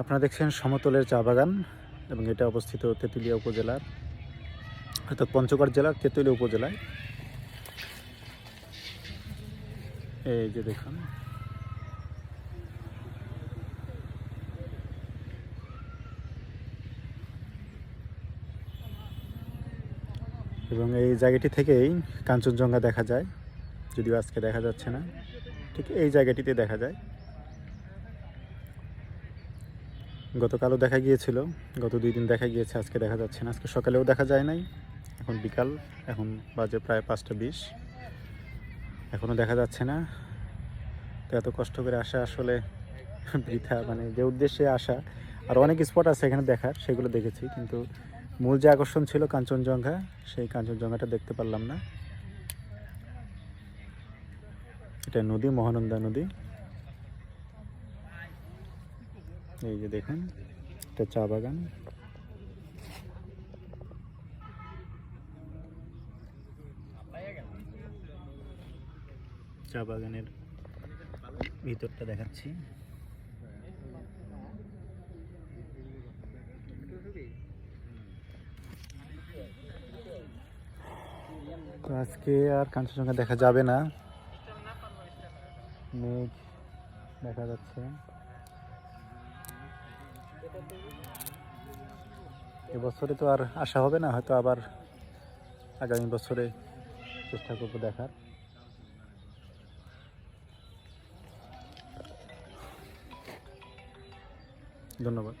আপনারা দেখছেন সমতলের চা বাগান এবং এটা অবস্থিত তেঁতুলিয়া উপজেলার, অর্থাৎ পঞ্চগড় জেলার তেঁতুলিয়া উপজেলায়। এই যে দেখুন। এবং এই জায়গাটি থেকেই কাঞ্চনজঙ্ঘা দেখা যায়। যদিও আজকে দেখা যাচ্ছে না, ঠিক এই জায়গাটিতে দেখা যায়। গতকালও দেখা গিয়েছিল, গত দুই দিন দেখা গিয়েছে, আজকে দেখা যাচ্ছে না, আজকে সকালেও দেখা যায় নাই, এখন বিকাল, এখন বাজে প্রায় পাঁচটা বিশ। এখনও দেখা যাচ্ছে না, তো এত কষ্ট করে আসা আসলে বৃথা মানে যে উদ্দেশ্যে আসা, আর অনেক স্পট আছে এখানে দেখার, সেগুলো দেখেছি, কিন্তু মূল যে আকর্ষণ ছিল কাঞ্চনজঙ্ঘা, সেই কাঞ্চনজঙ্ঘাটা দেখতে পারলাম না। এটা নদী, মহানন্দা নদী। এই যে দেখুন, এটা চা বাগান। চা বাগানের ভিতরটা দেখাচ্ছি। আজকে আর কাঞ্চনজঙ্ঘা দেখা যাবে না। মেঘ দেখা যাচ্ছে। এবছরে তো আর আশা হবে না, হয়তো আবার আগামী বছরে চেষ্টা করব দেখার। ধন্যবাদ।